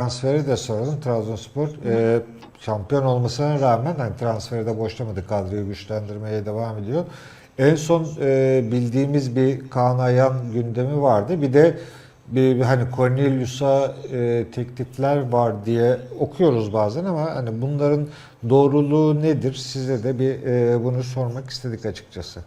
Transferi de soralım. Trabzonspor e, şampiyon olmasına rağmen hani transferi de boşlamadı. Kadroyu güçlendirmeye devam ediyor. En son e, bildiğimiz bir Kaan Ayhan gündemi vardı. Bir de bir, bir hani Cornelius'a e, teklifler var diye okuyoruz bazen ama hani bunların doğruluğu nedir? Size de bir e, bunu sormak istedik açıkçası.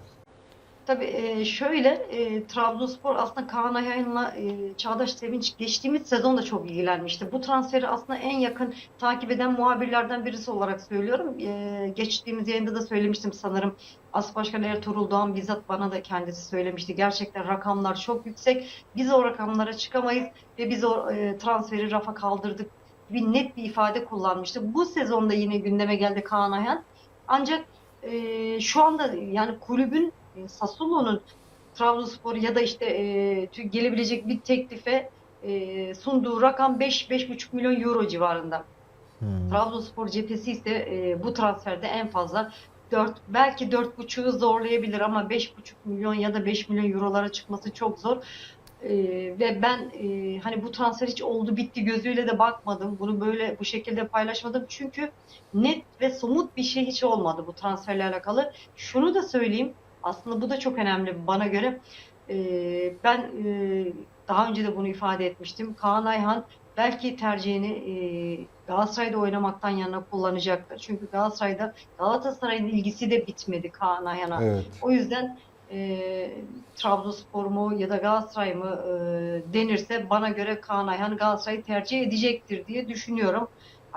Tabii e, şöyle e, Trabzonspor aslında Kaan Ayhan'la e, Çağdaş Sevinç geçtiğimiz sezon da çok ilgilenmişti. Bu transferi aslında en yakın takip eden muhabirlerden birisi olarak söylüyorum. E, geçtiğimiz yayında da söylemiştim sanırım. As Başkan Ertuğrul Doğan bizzat bana da kendisi söylemişti. Gerçekten rakamlar çok yüksek. Biz o rakamlara çıkamayız ve biz o e, transferi rafa kaldırdık. Bir net bir ifade kullanmıştı. Bu sezonda yine gündeme geldi Kaan Ayhan. Ancak e, şu anda yani kulübün Sassuolo'nun Trabzonspor ya da işte e, gelebilecek bir teklife e, sunduğu rakam 5-5,5 milyon euro civarında. Hmm. Trabzonspor cephesi ise e, bu transferde en fazla 4 belki 4,5'ü zorlayabilir ama 5,5 milyon ya da 5 milyon eurolara çıkması çok zor. E, ve ben e, hani bu transfer hiç oldu bitti gözüyle de bakmadım. Bunu böyle bu şekilde paylaşmadım. Çünkü net ve somut bir şey hiç olmadı bu transferle alakalı. Şunu da söyleyeyim. Aslında bu da çok önemli bana göre. E, ben e, daha önce de bunu ifade etmiştim. Kaan Ayhan belki tercihini e, Galatasaray'da oynamaktan yana kullanacaktır. Çünkü Galatasaray'da Galatasaray'ın ilgisi de bitmedi Kaan Ayhan'a. Evet. O yüzden e, Trabzonspor mu ya da Galatasaray mı e, denirse bana göre Kaan Ayhan Galatasaray'ı tercih edecektir diye düşünüyorum.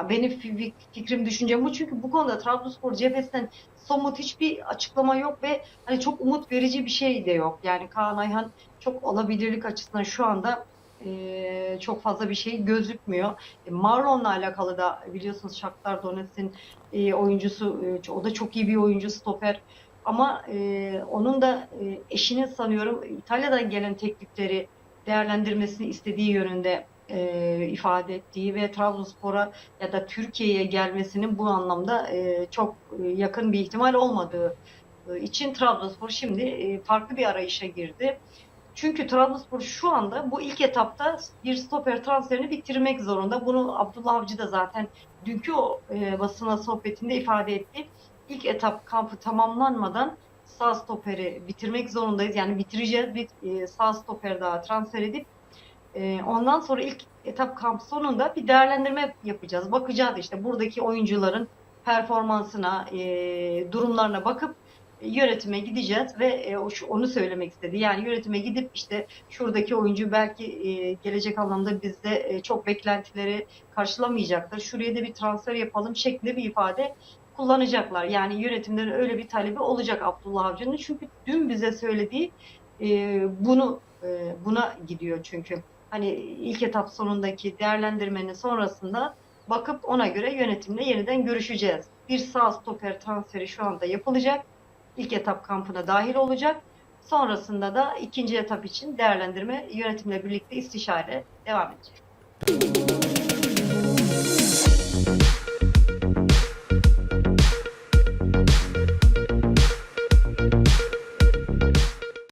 Benim fi- fikrim, düşüncem bu. Çünkü bu konuda Trabzonspor cephesinden somut hiçbir açıklama yok ve hani çok umut verici bir şey de yok. Yani Kaan Ayhan çok olabilirlik açısından şu anda e, çok fazla bir şey gözükmüyor. E, Marlon'la alakalı da biliyorsunuz Shakhtar Donetsk'in e, oyuncusu, e, o da çok iyi bir oyuncu, stoper. Ama e, onun da e, eşinin sanıyorum İtalya'dan gelen teklifleri değerlendirmesini istediği yönünde e, ifade ettiği ve Trabzonspor'a ya da Türkiye'ye gelmesinin bu anlamda e, çok e, yakın bir ihtimal olmadığı e, için Trabzonspor şimdi e, farklı bir arayışa girdi. Çünkü Trabzonspor şu anda bu ilk etapta bir stoper transferini bitirmek zorunda. Bunu Abdullah Avcı da zaten dünkü o e, basına sohbetinde ifade etti. İlk etap kampı tamamlanmadan sağ stoperi bitirmek zorundayız. Yani bitireceğiz bir e, sağ stoper daha transfer edip e, ondan sonra ilk etap kamp sonunda bir değerlendirme yapacağız. Bakacağız işte buradaki oyuncuların performansına, e, durumlarına bakıp yönetime gideceğiz ve e, onu söylemek istedi. Yani yönetime gidip işte şuradaki oyuncu belki e, gelecek anlamda bizde e, çok beklentileri karşılamayacaktır. Şuraya da bir transfer yapalım şeklinde bir ifade kullanacaklar. Yani yönetimden öyle bir talebi olacak Abdullah Avcı'nın. Çünkü dün bize söylediği e, bunu e, buna gidiyor çünkü. Hani ilk etap sonundaki değerlendirmenin sonrasında bakıp ona göre yönetimle yeniden görüşeceğiz. Bir sağ stoper transferi şu anda yapılacak. İlk etap kampına dahil olacak. Sonrasında da ikinci etap için değerlendirme yönetimle birlikte istişare devam edecek.